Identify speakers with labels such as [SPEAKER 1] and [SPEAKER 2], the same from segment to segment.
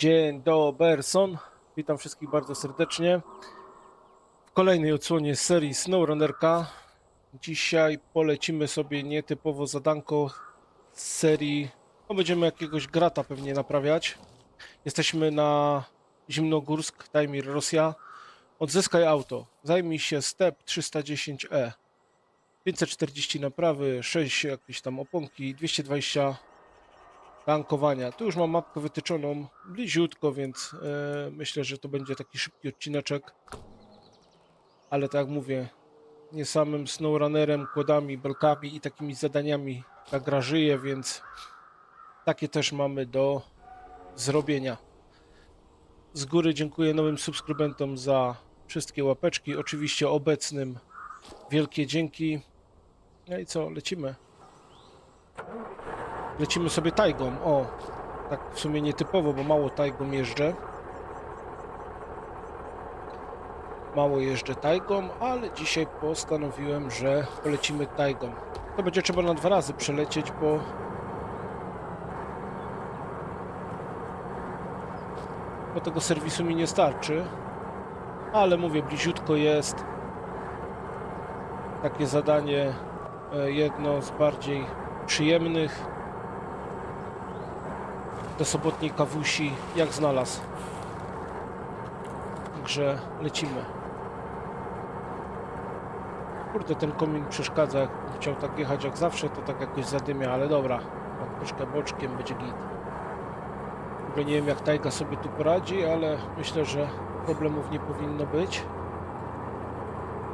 [SPEAKER 1] Dzień dobry, witam wszystkich bardzo serdecznie w kolejnej odsłonie serii SnowRunnerka. Dzisiaj polecimy sobie nietypowo zadanko z serii, no będziemy jakiegoś grata pewnie naprawiać. Jesteśmy na Zimnogórsk, Tajmir, Rosja. Odzyskaj auto, zajmij się step 310E. 540 naprawy, 6 jakieś tam oponki, 220 tankowania. Tu już mam mapkę wytyczoną bliziutko, więc e, myślę, że to będzie taki szybki odcineczek. Ale tak jak mówię, nie samym snowrunnerem, kładami, belkami i takimi zadaniami ta gra żyje, więc takie też mamy do zrobienia. Z góry dziękuję nowym subskrybentom za wszystkie łapeczki. Oczywiście obecnym wielkie dzięki. No i co, lecimy. Lecimy sobie tajgą. O, tak w sumie nietypowo, bo mało tajgą jeżdżę. Mało jeżdżę tajgą, ale dzisiaj postanowiłem, że polecimy tajgą. To będzie trzeba na dwa razy przelecieć, bo bo tego serwisu mi nie starczy. Ale mówię, bliziutko jest. Takie zadanie e, jedno z bardziej przyjemnych do sobotniej kawusi jak znalazł. Także lecimy. Kurde, ten komin przeszkadza. Jakbym chciał tak jechać jak zawsze, to tak jakoś zadymia, ale dobra. Troszkę boczkiem będzie git. W ogóle nie wiem jak Tajga sobie tu poradzi, ale myślę, że problemów nie powinno być.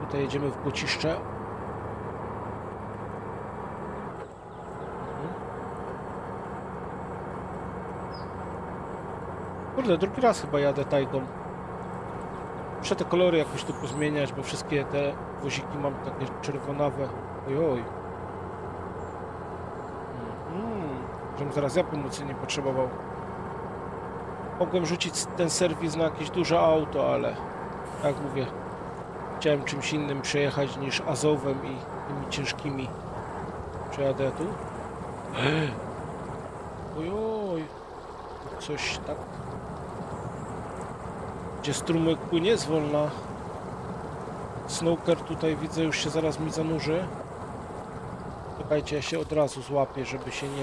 [SPEAKER 1] Tutaj jedziemy w Błociszcze. Kurde, drugi raz chyba jadę tajgą. Muszę te kolory jakoś tu pozmieniać, bo wszystkie te woziki mam takie czerwonawe. Ojoj. Mhm. Żebym zaraz ja pomocy nie potrzebował. Mogłem rzucić ten serwis na jakieś duże auto, ale jak mówię, chciałem czymś innym przejechać niż Azowem i tymi ciężkimi. Przejadę tu? Ojoj. Coś tak gdzie strumyk płynie zwolna. Snooker tutaj widzę już się zaraz mi zanurzy. Czekajcie, ja się od razu złapię, żeby się nie...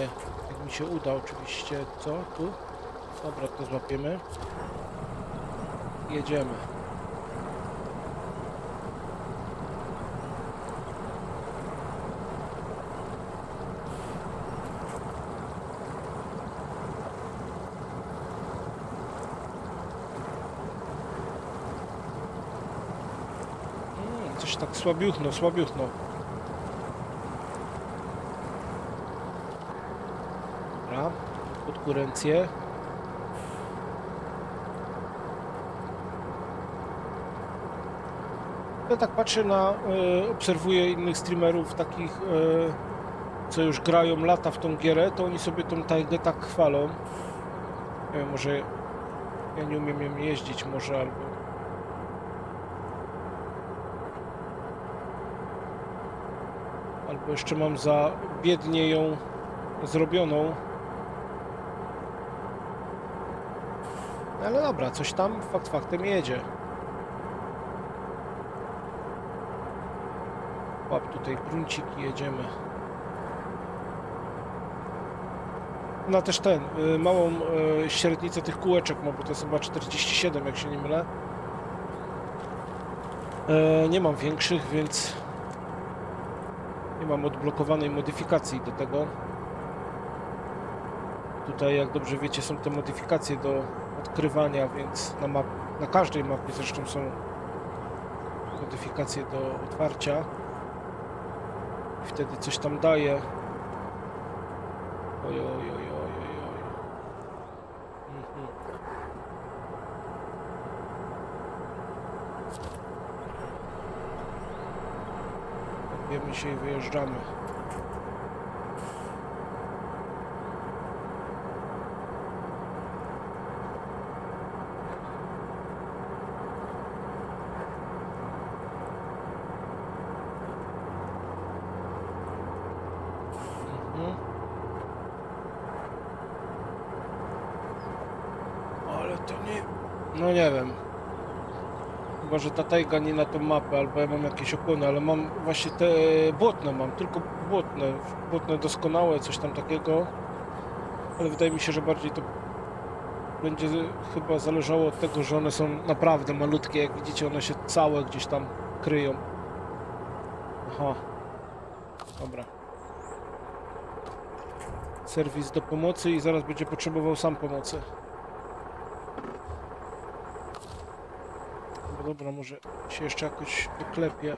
[SPEAKER 1] Jak mi się uda oczywiście. Co? Tu? Dobra, to złapiemy. Jedziemy. Coś tak słabiuchno, słabiuchno. Dobra, konkurencję. Ja tak patrzę na, e, obserwuję innych streamerów takich, e, co już grają lata w tą gierę, to oni sobie tą tajgę tak chwalą. Nie wiem, może ja nie umiem jeździć może albo Albo jeszcze mam za biednie ją zrobioną. Ale dobra, coś tam fakt faktem jedzie. Łap tutaj gruncik i jedziemy. No też ten, y, małą y, średnicę tych kółeczek ma, bo to jest chyba 47, jak się nie mylę. E, nie mam większych, więc nie mam odblokowanej modyfikacji do tego. Tutaj, jak dobrze wiecie, są te modyfikacje do odkrywania, więc na, map na każdej mapie zresztą są modyfikacje do otwarcia. Wtedy coś tam daje. Oj, oj, oj, oj. Mhm. I wyjeżdżamy. Mhm. to nie... No nie wiem. Chyba, że ta tajga nie na tą mapę, albo ja mam jakieś opony, ale mam właśnie te błotne mam, tylko błotne. Błotne doskonałe, coś tam takiego. Ale wydaje mi się, że bardziej to będzie chyba zależało od tego, że one są naprawdę malutkie. Jak widzicie, one się całe gdzieś tam kryją. Aha. Dobra. Serwis do pomocy i zaraz będzie potrzebował sam pomocy. Dobra, może się jeszcze jakoś doklepie.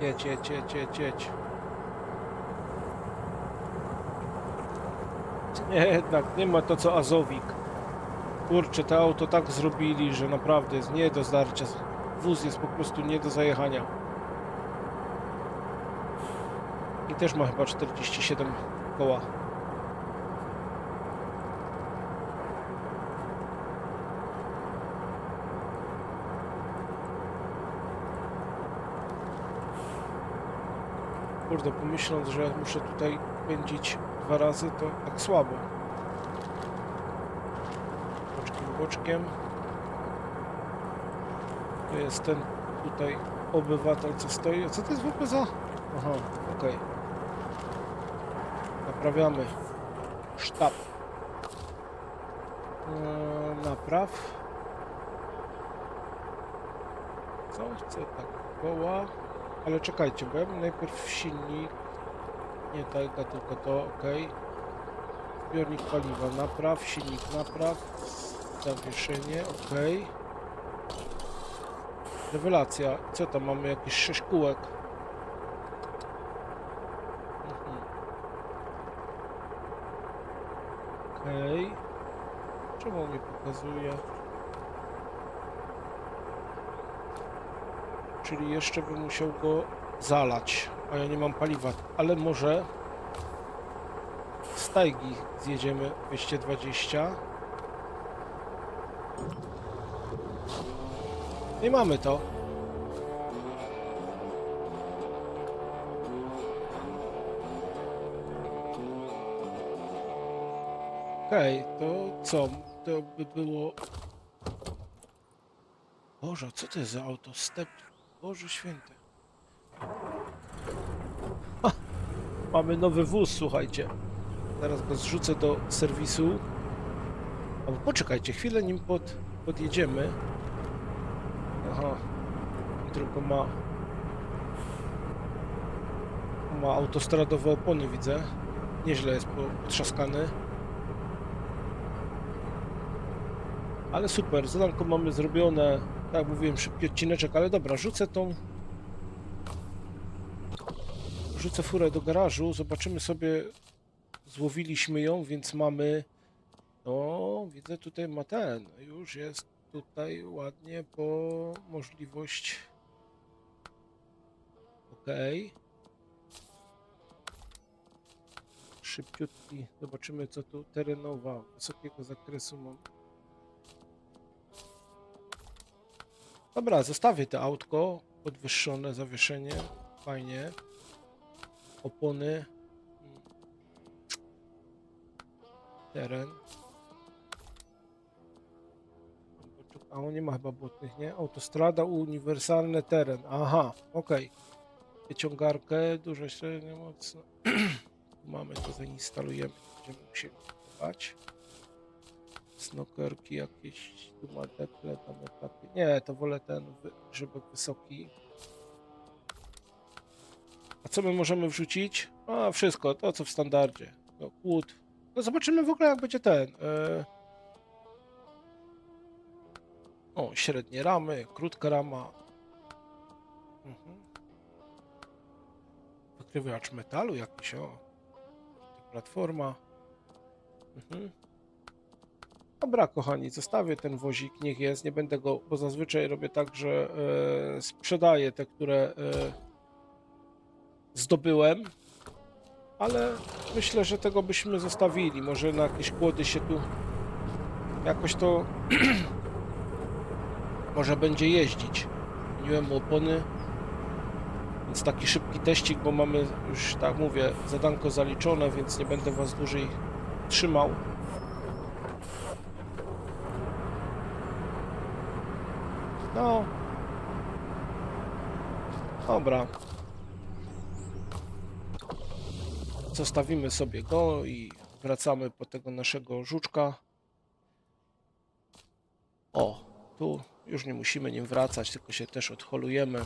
[SPEAKER 1] Jedź, jedź, jedź, jedź, jedź. Nie, jednak nie ma to co Azowik. Kurczę, to auto tak zrobili, że naprawdę jest nie do zdarcia. Wóz jest po prostu nie do zajechania. I też ma chyba 47 koła. Kurde, pomyśląc, że muszę tutaj pędzić dwa razy, to tak słabo. Boczkiem, boczkiem. To jest ten tutaj obywatel, co stoi. A co to jest w ogóle za... Aha, okej. Naprawiamy. Sztab. Eee, napraw. Co? Chcę tak. Koła. Ale czekajcie, bo ja bym najpierw silnik. Nie tajga, tylko to, ok. Zbiornik paliwa, napraw, silnik napraw. Zawieszenie, ok. Rewelacja. Co tam mamy? Jakieś 6 kółek. Mhm. Okej. Czemu mi pokazuje? Czyli jeszcze bym musiał go zalać, a ja nie mam paliwa. Ale może z tajgi zjedziemy 220. I mamy to. Okej, to co? To by było... Boże, co to jest za auto? Boże święty. Ha! Mamy nowy wóz, słuchajcie. Zaraz go zrzucę do serwisu. Albo poczekajcie, chwilę nim pod, podjedziemy. Aha. Tylko ma... Ma autostradowe opony, widzę. Nieźle jest po- potrzaskany. Ale super, zadanko mamy zrobione. Tak jak mówiłem, szybki odcineczek, ale dobra, rzucę tą... Rzucę furę do garażu, zobaczymy sobie... Złowiliśmy ją, więc mamy... No, widzę tutaj ma ten. Już jest tutaj ładnie po możliwość... Okej. Szybciutki. Zobaczymy co tu terenowa. Wysokiego zakresu mam. Dobra, zostawię to autko. Podwyższone zawieszenie. Fajnie. Opony. Teren. A on nie ma chyba błotnych, nie? Autostrada, uniwersalny teren. Aha, okej. Wyciągarkę, dużo średnio mocno. Mamy to, zainstalujemy. Będziemy musieli kupować. Snokerki jakieś, tu ma dekle, tam etapy. Nie, to wolę ten grzybek wysoki. A co my możemy wrzucić? A, wszystko, to co w standardzie. No, kłód. No zobaczymy w ogóle jak będzie ten. E... O, średnie ramy, krótka rama. Mhm. Wykrywacz metalu jakiś, o. Platforma. Mhm. Dobra, kochani, zostawię ten wozik, niech jest, nie będę go, bo zazwyczaj robię tak, że e, sprzedaję te, które e, zdobyłem, ale myślę, że tego byśmy zostawili. Może na jakieś kłody się tu jakoś to może będzie jeździć. Mu opony, więc taki szybki teścik, bo mamy już, tak mówię, zadanko zaliczone, więc nie będę was dłużej trzymał. No. Dobra. Zostawimy sobie go i wracamy po tego naszego żuczka. O, tu już nie musimy nim wracać, tylko się też odholujemy.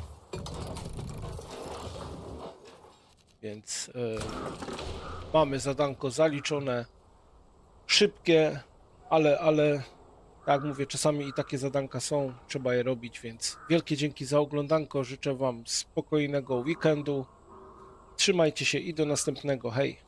[SPEAKER 1] Więc e, mamy zadanko zaliczone, szybkie, ale, ale tak mówię, czasami i takie zadanka są, trzeba je robić, więc wielkie dzięki za oglądanko, życzę Wam spokojnego weekendu, trzymajcie się i do następnego, hej!